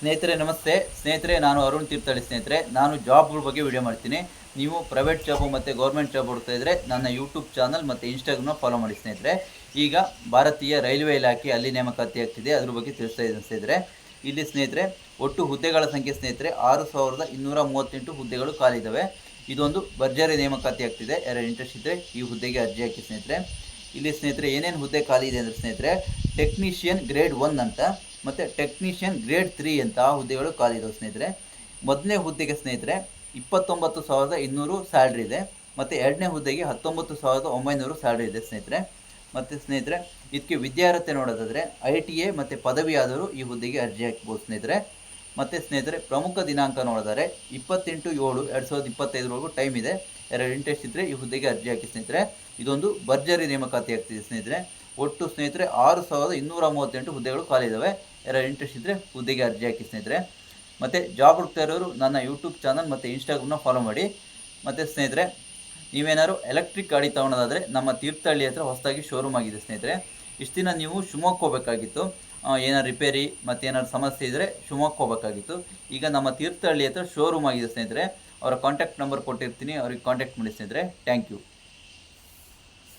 ಸ್ನೇಹಿತರೆ, ನಮಸ್ತೆ. ಸ್ನೇಹಿತರೆ, ನಾನು ಅರುಣ್ ತೀರ್ಥಹಳ್ಳಿ ಸ್ನೇಹಿತರೆ. ನಾನು ಜಾಬ್ಗಳ ಬಗ್ಗೆ ವಿಡಿಯೋ ಮಾಡ್ತೀನಿ. ನೀವು ಪ್ರೈವೇಟ್ ಜಾಬು ಮತ್ತು ಗೌರ್ಮೆಂಟ್ ಜಾಬ್ ಹುಡ್ತಾ ಇದ್ದರೆ ನನ್ನ ಯೂಟ್ಯೂಬ್ ಚಾನಲ್ ಮತ್ತು ಇನ್ಸ್ಟಾಗ್ರಾಮ್ನ ಫಾಲೋ ಮಾಡಿ ಸ್ನೇಹಿತರೆ. ಈಗ ಭಾರತೀಯ ರೈಲ್ವೆ ಇಲಾಖೆ ಅಲ್ಲಿ ನೇಮಕಾತಿ ಆಗ್ತಿದೆ. ಅದ್ರ ಬಗ್ಗೆ ತಿಳಿಸ್ತಾ ಇದ್ದೀನಿ ಸ್ನೇಹಿತರೆ. ಇಲ್ಲಿ ಸ್ನೇಹಿತರೆ, ಒಟ್ಟು ಹುದ್ದೆಗಳ ಸಂಖ್ಯೆ ಸ್ನೇಹಿತರೆ, ಆರು ಸಾವಿರದ ಇನ್ನೂರ ಮೂವತ್ತೆಂಟು ಹುದ್ದೆಗಳು ಖಾಲಿದ್ದಾವೆ ಇದೊಂದು ಭರ್ಜರಿ ನೇಮಕಾತಿ ಆಗ್ತಿದೆ. ಯಾರು ಇಂಟ್ರೆಸ್ಟ್ ಇದ್ದರೆ ಈ ಹುದ್ದೆಗೆ ಅರ್ಜಿ ಹಾಕಿ ಸ್ನೇಹಿತರೆ. ಇಲ್ಲಿ ಸ್ನೇಹಿತರೆ, ಏನೇನು ಹುದ್ದೆ ಖಾಲಿ ಇದೆ ಅಂದರೆ ಸ್ನೇಹಿತರೆ ಟೆಕ್ನಿಷಿಯನ್ ಗ್ರೇಡ್ ಒನ್ ಅಂತ. ಮತ್ತು ಟೆಕ್ನಿಷಿಯನ್ ಗ್ರೇಡ್ ತ್ರೀ ಅಂತ ಹುದ್ದೆಗಳು ಖಾಲಿ ಇದಾವೆ ಸ್ನೇಹಿತರೆ. ಮೊದಲನೇ ಹುದ್ದೆಗೆ ಸ್ನೇಹಿತರೆ, ಇಪ್ಪತ್ತೊಂಬತ್ತು ಸಾವಿರದ ಇನ್ನೂರು ಸ್ಯಾಲ್ರಿ ಇದೆ. ಮತ್ತು ಎರಡನೇ ಹುದ್ದೆಗೆ ಹತ್ತೊಂಬತ್ತು ಸಾವಿರದ ಒಂಬೈನೂರು ಸ್ಯಾಲ್ರಿ ಇದೆ ಸ್ನೇಹಿತರೆ. ಮತ್ತು ಸ್ನೇಹಿತರೆ, ಇದಕ್ಕೆ ವಿದ್ಯಾರ್ಹತೆ ನೋಡೋದಾದರೆ ಐ ಟಿ ಎ ಮತ್ತು ಪದವಿ ಆದರೂ ಈ ಹುದ್ದೆಗೆ ಅರ್ಜಿ ಹಾಕ್ಬೋದು ಸ್ನೇಹಿತರೆ. ಮತ್ತು ಸ್ನೇಹಿತರೆ, ಪ್ರಮುಖ ದಿನಾಂಕ ನೋಡಿದರೆ ಇಪ್ಪತ್ತೆಂಟು ಏಳು ಎರಡು ಸಾವಿರದ ಇಪ್ಪತ್ತೈದರವರೆಗೂ ಟೈಮ್ ಇದೆ. ಎರಡು ಇಂಟ್ರೆಸ್ಟ್ ಇದ್ದರೆ ಈ ಹುದ್ದೆಗೆ ಅರ್ಜಿ ಹಾಕಿ ಸ್ನೇಹಿತರೆ. ಇದೊಂದು ಭರ್ಜರಿ ನೇಮಕಾತಿ ಆಗ್ತಿದೆ ಸ್ನೇಹಿತರೆ. ಒಟ್ಟು ಸ್ನೇಹಿತರೆ ಆರು ಸಾವಿರದ ಇನ್ನೂರ ಮೂವತ್ತೆಂಟು ಹುದ್ದೆಗಳು ಖಾಲಿ ಇದ್ದಾವೆ ಯಾರು ಇಂಟ್ರೆಸ್ಟ್ ಇದ್ದರೆ ಹುದ್ದೆಗೆ ಅರ್ಜಿ ಹಾಕಿ ಸ್ನೇಹಿತರೆ. ಮತ್ತು ಜಾಬ್ ಹುಡುಕ್ತಾ ಇರೋರು ನನ್ನ ಯೂಟ್ಯೂಬ್ ಚಾನಲ್ ಮತ್ತು ಇನ್ಸ್ಟಾಗ್ರಾಮ್ನ ಫಾಲೋ ಮಾಡಿ. ಮತ್ತು ಸ್ನೇಹಿತರೆ, ನೀವೇನಾದ್ರು ಎಲೆಕ್ಟ್ರಿಕ್ ಗಾಡಿ ತೊಗೊಳೋದಾದರೆ ನಮ್ಮ ತೀರ್ಥಹಳ್ಳಿ ಹತ್ರ ಹೊಸದಾಗಿ ಶೋರೂಮ್ ಆಗಿದೆ ಸ್ನೇಹಿತರೆ. ಇಷ್ಟು ದಿನ ನೀವು ಶಿವಮೊಗ್ಗ ಹೋಗಬೇಕಾಗಿತ್ತು. ಏನಾರು ರಿಪೇರಿ ಮತ್ತು ಏನಾರು ಸಮಸ್ಯೆ ಇದ್ದರೆ ಶಿವಮೊಗ್ಗ ಹೋಗಬೇಕಾಗಿತ್ತು. ಈಗ ನಮ್ಮ ತೀರ್ಥಹಳ್ಳಿ ಹತ್ರ ಶೋರೂಮ್ ಆಗಿದೆ ಸ್ನೇಹಿತರೆ. ಅವರ ಕಾಂಟ್ಯಾಕ್ಟ್ ನಂಬರ್ ಕೊಟ್ಟಿರ್ತೀನಿ, ಅವ್ರಿಗೆ ಕಾಂಟ್ಯಾಕ್ಟ್ ಮಾಡಿ ಸ್ನೇಹಿತರೆ. Thank you